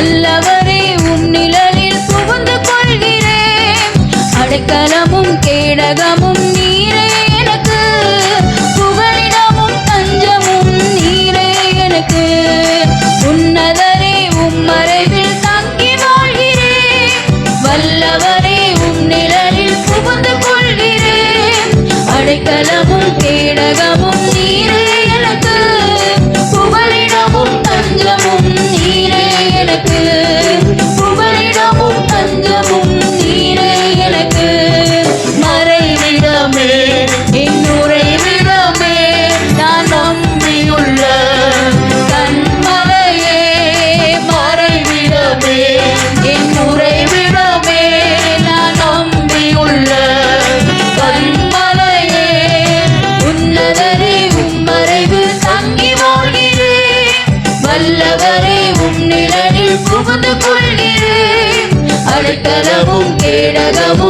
வல்லவர் அடைக்கலமும் கேடகமும்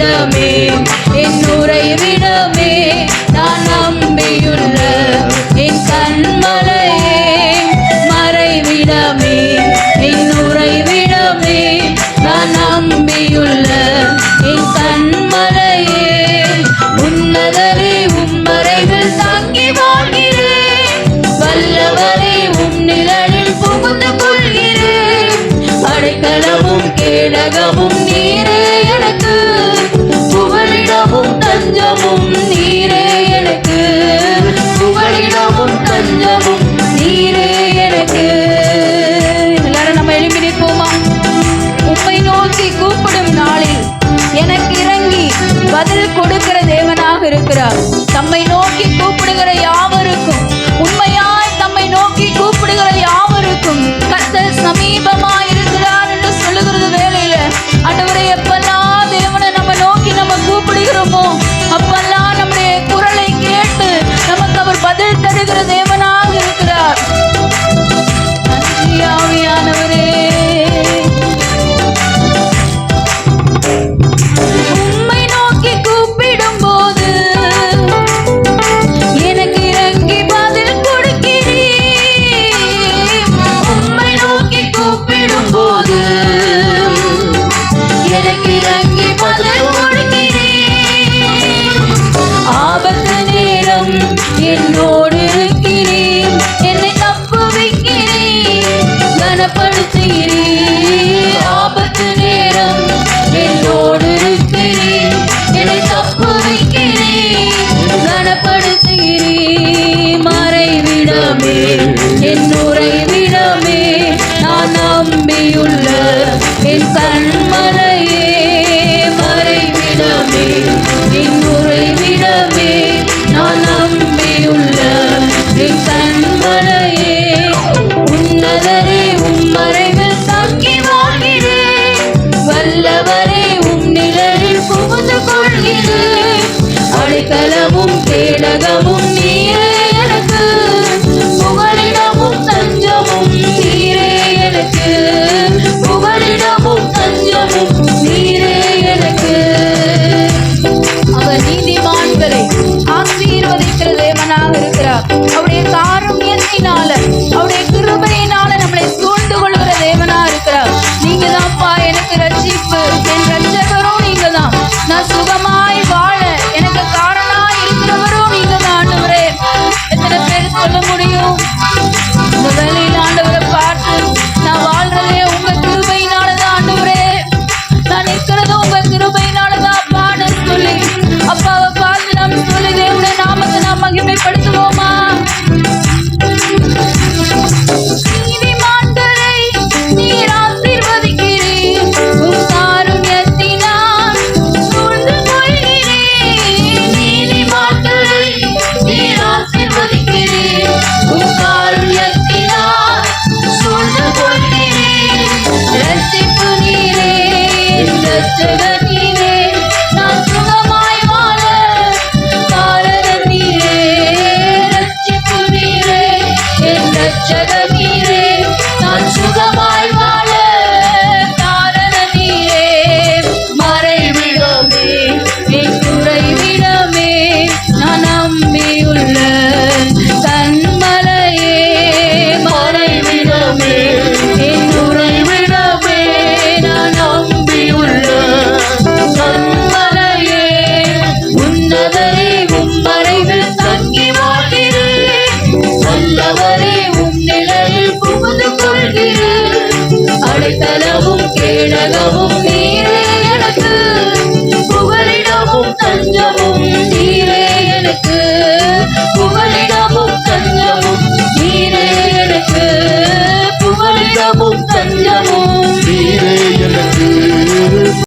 விடமே என் உரை விடமே நான் நம்பியுள்ள என் கண்மலையே மறைவிடமே என் உரை விடமே நான் நம்பியுள்ள என் கண்மலையே. உன்னதரே உம்மறைகள் தாங்கி வாழ்கிறேன் வல்லவரே உம் நிழலில் நீரே. தஞ்சமும் நீரே எனக்கு. புகழிடமும் தஞ்சமும் நீரே எனக்கு. எல்லாரும் நம்ம எழுப்பி நிற்போமா? உண்மை நோக்கி கூப்பிடும் நாளில் எனக்கு இறங்கி பதில் கொடுக்கிற தேவனாக இருக்கிறார். தம்மை நோக்கி கூப்பிடுகிற யாவருக்கும் உண்மை என்னோடு இருக்கிறேன் என்னை தப்புவிக்கிறேன். கனப்படுத்துகிறேன். அடைக்கலமும் பேடகமும் நம்பியுள்ள கண்மலையே மறைவிடமே. என் உறைவிடமே நான் நம்பியுள்ள கண்மலையே உன்னதரே உம் மறைவில் தங்கி வாழ்கிறேன். கேடகமும்